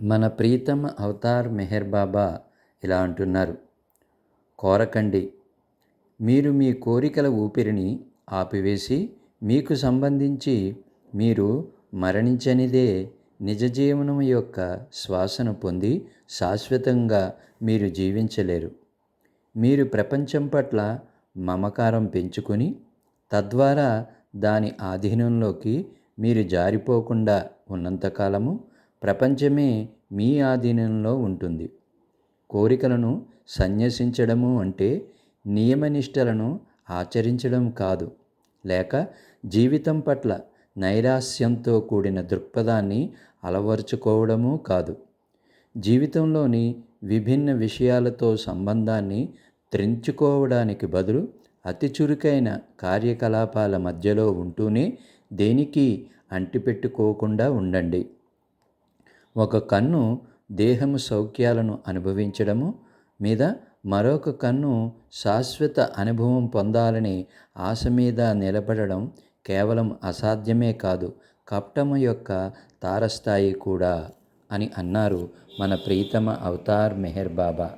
మన ప్రీతమ అవతార్ మెహర్ బాబా ఇలా అంటున్నారు. కోరకండి మీరు మీ కోరికల ఊపిరిని ఆపివేసి మీకు సంబంధించి మీరు మరణించనిదే నిజ జీవనం యొక్క శ్వాసను పొంది శాశ్వతంగా మీరు జీవించలేరు. మీరు ప్రపంచం పట్ల మమకారం పెంచుకొని తద్వారా దాని ఆధీనంలోకి మీరు జారిపోకుండా ఉన్నంతకాలము ప్రపంచమే మీ ఆధీనంలో ఉంటుంది. కోరికలను సన్యసించడము అంటే నియమనిష్టలను ఆచరించడం కాదు. లేక జీవితం పట్ల నైరాస్యంతో కూడిన దృక్పథాన్ని అలవరుచుకోవడము కాదు. జీవితంలోని విభిన్న విషయాలతో సంబంధాన్ని త్రెంచుకోవడానికి బదులు అతి చురుకైన కార్యకలాపాల మధ్యలో ఉంటూనే దేనికి అంటిపెట్టుకోకుండా ఉండండి. ఒక కన్ను దేహము సౌఖ్యాలను అనుభవించడము మీద మరొక కన్ను శాశ్వత అనుభవం పొందాలని ఆశ మీద నిలబడడం కేవలం అసాధ్యమే కాదు కప్టము యొక్క తారస్థాయి కూడా అని అన్నారు మన ప్రీతమ అవతార్ మెహర్ బాబా.